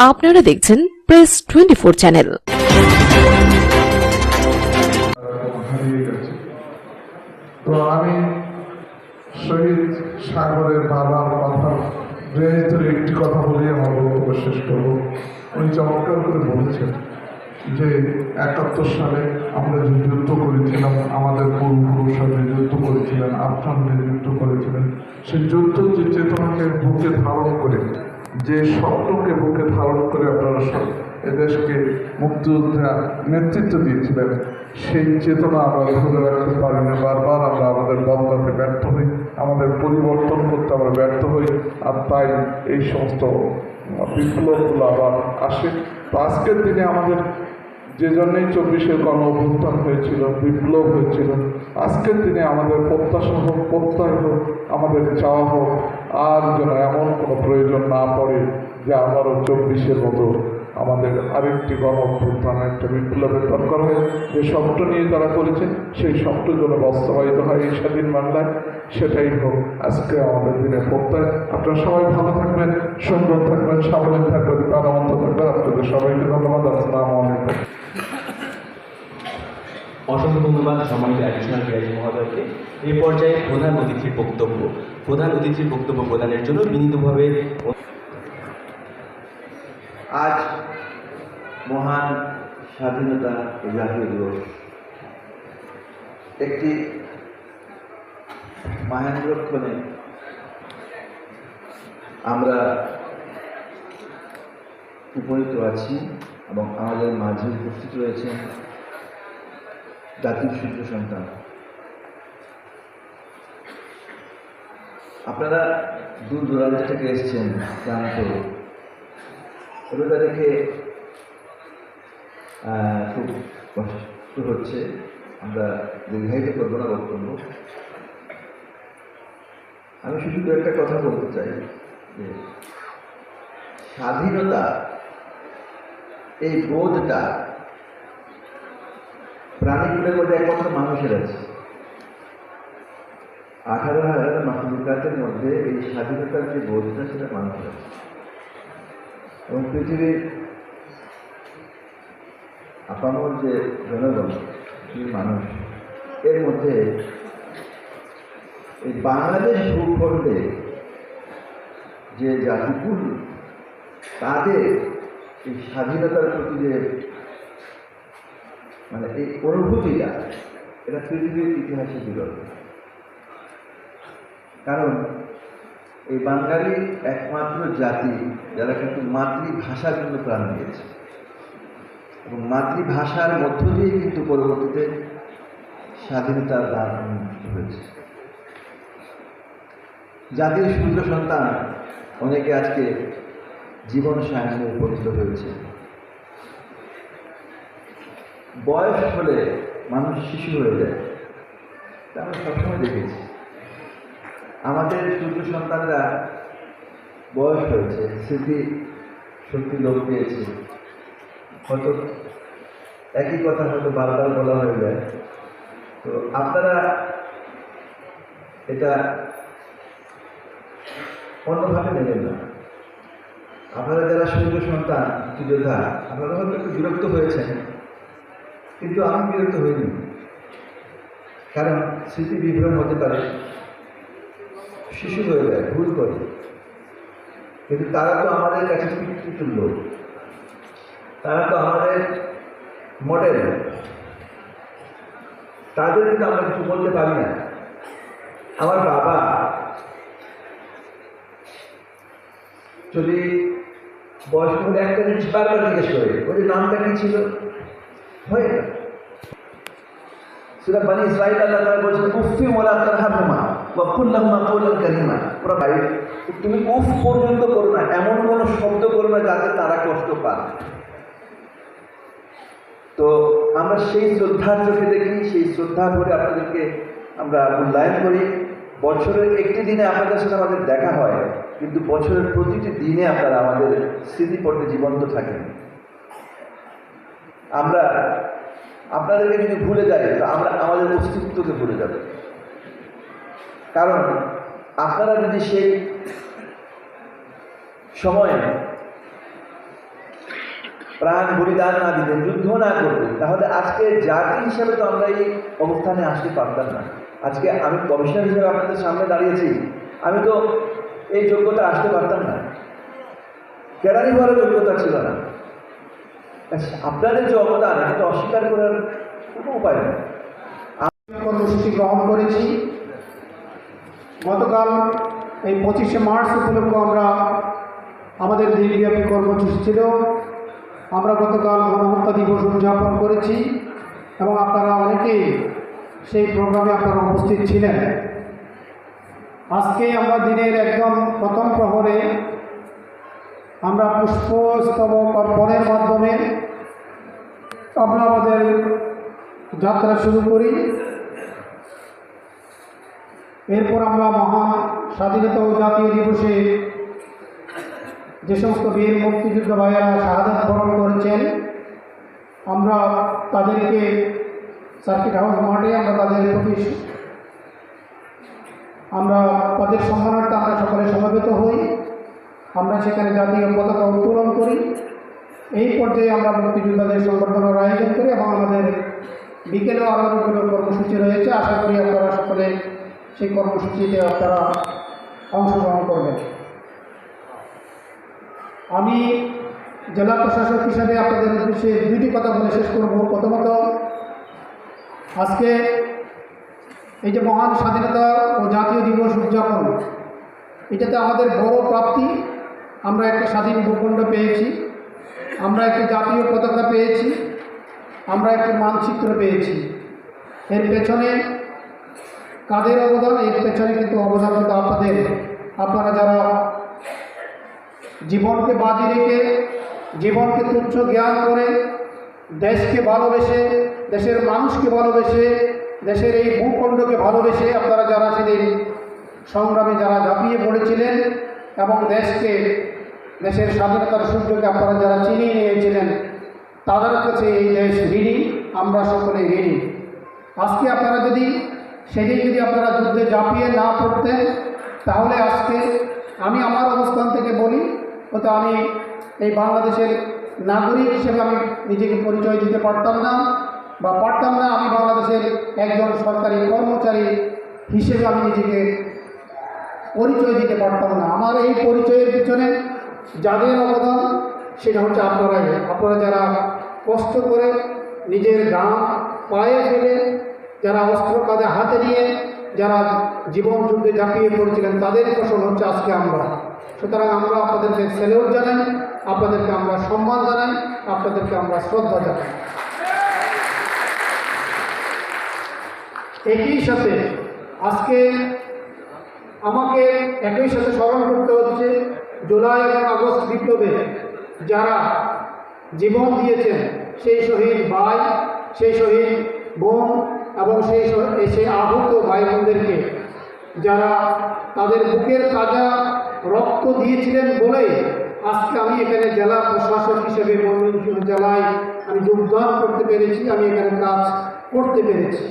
আপনারা দেখছেন press twenty four channel তো আমি শহীদ সাগরের বাবার কথা ধরে একটি কথা বলি আমার বক্তব্য শেষ করব। উনি চমৎকার করে বলেছেন যে একাত্তর সালে আমরা যে যুদ্ধ করেছিলাম, আমাদের পূর্বপুরুষরা যে যুদ্ধ করেছিলেন আফগান যে যুদ্ধ করেছিলেন, সেই যুদ্ধ যে চেতনাকে বুকে ধারণ করে যে স্বপ্নকে বুকে ধারণ করে আপনারা এদেশকে মুক্তিযোদ্ধা নেতৃত্ব দিয়েছিলেন, সেই চেতনা আমরা ধরে রাখতে পারি না। বারবার আমরা আমাদের বদলাতে ব্যর্থ হই, আমাদের পরিবর্তন করতে আমরা ব্যর্থ হই, আর তাই এই সমস্ত বিপ্লবগুলো আবার আসে। তো আজকের দিনে আমাদের যে জন্যই চব্বিশের গণ অভ্যুত্থান হয়েছিল, বিপ্লব হয়েছিল, আজকের দিনে আমাদের প্রত্যাশা হোক, প্রত্যয় হোক, আমাদের চাওয়া হোক আর যেন এমন কোনো প্রয়োজন না পড়ে যে আবারও চব্বিশের মতো আমাদের আরেকটি গণ একটা বিপ্লবের দরকার হয় যে স্বপ্ন নিয়ে তারা করেছে, সেই স্বপ্ন যেন বাস্তবায়িত হয় এই স্বাধীন বাংলায়। সেটাই হোক, আজকে আমাদের দিনে প্রত্যয়। আপনারা সবাই ভালো থাকবেন, সুন্দর থাকবেন স্বাবলম্বী থাকবেন, প্রাণবন্ত থাকবেন। আপনাদের সবাইকে ধন্যবাদ। আসসালামু ধন্যবাদ সম্মানিত অ্যাডিশনাল ডিআইজি মহোদয়কে এই পর্যায়ে প্রধান অতিথির বক্তব্য। প্রধান অতিথির বক্তব্য প্রদানের জন্য বিনীতভাবে আজ মহান স্বাধীনতা জাতীয় দিবস। একটি মাহেন্দ্রক্ষণে আমরা উপনীত আছি এবং আমাদের মাঝে উপস্থিত রয়েছেন জাতির সূর্য সন্তান। আপনারা দূর দূরান্ত থেকে এসেছেন ক্লান্ত তবে তাদেরকে খুব কষ্ট হচ্ছে। আমরা দীর্ঘায়িত করব না বক্তব্য। আমি শুধু একটা কথা বলতে চাই, যে স্বাধীনতা, এই বোধটা প্রাণীগুলোর মধ্যে একমাত্র মানুষের আছে। আঠারো হাজার মাতৃকাতের মধ্যে এই স্বাধীনতার যে বোধটা, সেটা মানুষের আছে। এবং পৃথিবীর আপামর যে জনগণ মানুষ, এর মধ্যে এই বাংলাদেশ ভূখণ্ডে যে জাতিকুল, তাদের এই স্বাধীনতার প্রতি যে মানে এই অনুভূতিটা, এটা পৃথিবীর ইতিহাসে বিরল। কারণ এই বাঙালি একমাত্র জাতি যারা কিন্তু মাতৃভাষার জন্য প্রাণ দিয়েছে। এবং মাতৃভাষার মধ্য দিয়ে কিন্তু পরবর্তীতে স্বাধীনতার দান হয়েছে। জাতির সূর্য সন্তান অনেকে আজকে জীবন সায়নে উপনীত হয়েছে। বয়স হলে মানুষ শিশু হয়ে যায়। তা আমরা সবসময় দেখেছি। আমাদের সূর্য সন্তানরা বয়স হয়েছে, স্মৃতি শক্তি লোক পেয়েছে। হয়তো একই কথা হয়তো বারবার বলা হয়ে যায়। তো আপনারা এটা অন্যভাবে নেবেন না। আপনারা যারা সূর্য সন্তান যোদ্ধা আপনারা হয়তো একটু বিরক্ত হয়েছেন। কিন্তু আমি বিরক্ত হইনি। কারণ স্মৃতি বিভ্রম হতে পারে, শিশু হয়ে যায়, ভুল করে। কিন্তু তারা তো আমাদের কাছে পিতৃতুল্য। তারা তো আমাদের মডেল তাদের কিন্তু আমরা কিছু বলতে পারি না। আমার বাবা যদি বয়স্ক একটা জিনিস বারবার জিজ্ঞেস করে ওই নামটা কি ছিল? হয় না সুরা বানি ইসরাইল আল্লাহ তাআলা বলছেন উফি ওয়ালা তারহামহুমা ওয়া কুল লাহুমা কওলান কারীমা। ওরা ভাই, তুমি উফ পর্যন্ত করো না, এমন কোনো শব্দ করো না যাতে তারা কষ্ট পায় তো আমরা সেই শ্রদ্ধার চোখে দেখি, সেই শ্রদ্ধা করে আপনাদেরকে আমরা মূল্যায়ন করি। বছরের একটি দিনে আপনাদের সাথে আমাদের দেখা হয়, কিন্তু বছরের প্রতিটি দিনে আপনারা আমাদের স্মৃতিপটে জীবন্ত থাকেন। আমরা আপনাদেরকে যদি ভুলে যাই, তো আমরা আমাদের অস্তিত্বকে ভুলে যাব। কারণ আপনারা যদি সেই সময় প্রাণ বলিদান না দিতেন, যুদ্ধ না করতেন, তাহলে আজকে জাতি হিসাবে তো আমরা এই অবস্থানে আসতে পারতাম না। আজকে আমি কমিশনার হিসেবে আপনাদের সামনে দাঁড়িয়েছি। আমি তো এই যোগ্যতা আসতে পারতাম না। কেরানি হওয়ার যোগ্যতা ছিল না। আপনাদের যে অবদান, এটা অস্বীকার করার কোনো উপায় নেই। আমি কর্মসূচি গ্রহণ করেছি। গতকাল এই পঁচিশে মার্চ উপলক্ষে আমরা আমাদের দিনব্যাপী কর্মসূচি ছিল। আমরা গতকাল গণহত্যা দিবস উদযাপন করেছি এবং আপনারা অনেকেই সেই প্রোগ্রামে আপনারা উপস্থিত ছিলেন। আজকে আমরা দিনের একদম প্রথম প্রহরে আমরা পুষ্পস্তবক অর্পণের মাধ্যমে আমরা আমাদের যাত্রা শুরু করি। এরপর আমরা মহান স্বাধীনতা ও জাতীয় দিবসে যে সমস্ত বীর মুক্তিযুদ্ধ ভাইয়েরা শাহাদাত বরণ করেছেন, আমরা তাদেরকে সার্কিট হাউস মাঠে আমরা তাদের প্রতি আমরা তাদের সম্মানার্থে আমরা সকলে সমবেত হই। আমরা সেখানে জাতীয় পতাকা উত্তোলন করি। এই পর্যায়ে আমরা মুক্তিযোদ্ধাদের সংবর্ধনার আয়োজন করি এবং আমাদের বিকেলেও আরও বিভিন্ন কর্মসূচি রয়েছে। আশা করি আপনারা সকলে সেই কর্মসূচিতে আপনারা অংশগ্রহণ করবেন। আমি জেলা প্রশাসক হিসাবে আপনাদের উদ্দেশ্যে দুইটি কথা বলে শেষ করব। প্রথমত, আজকে এই যে মহান স্বাধীনতা ও জাতীয় দিবস উদযাপন, এটাতে আমাদের বড় প্রাপ্তি আমরা একটা স্বাধীন ভূখণ্ড পেয়েছি, আমরা একটি জাতীয় পতাকা পেয়েছি, আমরা একটি মানচিত্র পেয়েছি। এর পেছনে কাদের অবদান? এর পেছনে কিন্তু অবদান কিন্তু আপনাদের। আপনারা যারা জীবনকে বাজি রেখে, জীবনকে তুচ্ছ জ্ঞান করে, দেশকে ভালোবেসে, দেশের মানুষকে ভালোবেসে, দেশের এই ভূখণ্ডকে ভালোবেসে আপনারা যারা সেদিন সংগ্রামে যারা ঝাঁপিয়ে পড়েছিলেন এবং দেশকে দেশের স্বাধীনতার সূর্যকে আপনারা যারা চিনিয়ে নিয়েছিলেন, তাদের কাছে এই দেশ ঋণী, আমরা সকলে ঋণী। আজকে আপনারা যদি, সেদিন যদি আপনারা যুদ্ধে ঝাঁপিয়ে না পড়তেন, তাহলে আজকে আমি আমার অবস্থান থেকে বলি, হয়তো আমি এই বাংলাদেশের নাগরিক হিসেবে আমি নিজেকে পরিচয় দিতে পারতাম না, বা পারতাম না আমি বাংলাদেশের একজন সরকারি কর্মচারী হিসেবে আমি নিজেকে পরিচয় দিতে পারতাম না। আমার এই পরিচয়ের পিছনে যাদের অবদান, সেটা হচ্ছে আপনারাই আপনারা যারা কষ্ট করে নিজের গ্রাম পায়ে ফেলে, যারা অস্ত্র কাঁধে হাতে নিয়ে যারা জীবন যুদ্ধে ঝাঁপিয়ে পড়েছিলেন, তাদের ফসল হচ্ছে আজকে আমরা। সুতরাং আমরা আপনাদেরকে স্যালিউট জানাই, আপনাদেরকে আমরা সম্মান জানাই, আপনাদেরকে আমরা শ্রদ্ধা জানাই। একই সাথে আজকে আমাকে একই সাথে স্মরণ করতে হচ্ছে জুলাই আগস্ট বিপ্লবে যারা জীবন দিয়েছেন, সেই শহীদ ভাই, সেই শহীদ বোন এবং সেই সেই আহত ভাই বোনদেরকে যারা তাদের বুকের তাজা রক্ত দিয়েছিলেন বলেই আজকে আমি এখানে জেলা প্রশাসক হিসেবে ময়মনসিংহ জেলায় আমি যোগদান করতে পেরেছি, আমি এখানে কাজ করতে পেরেছি।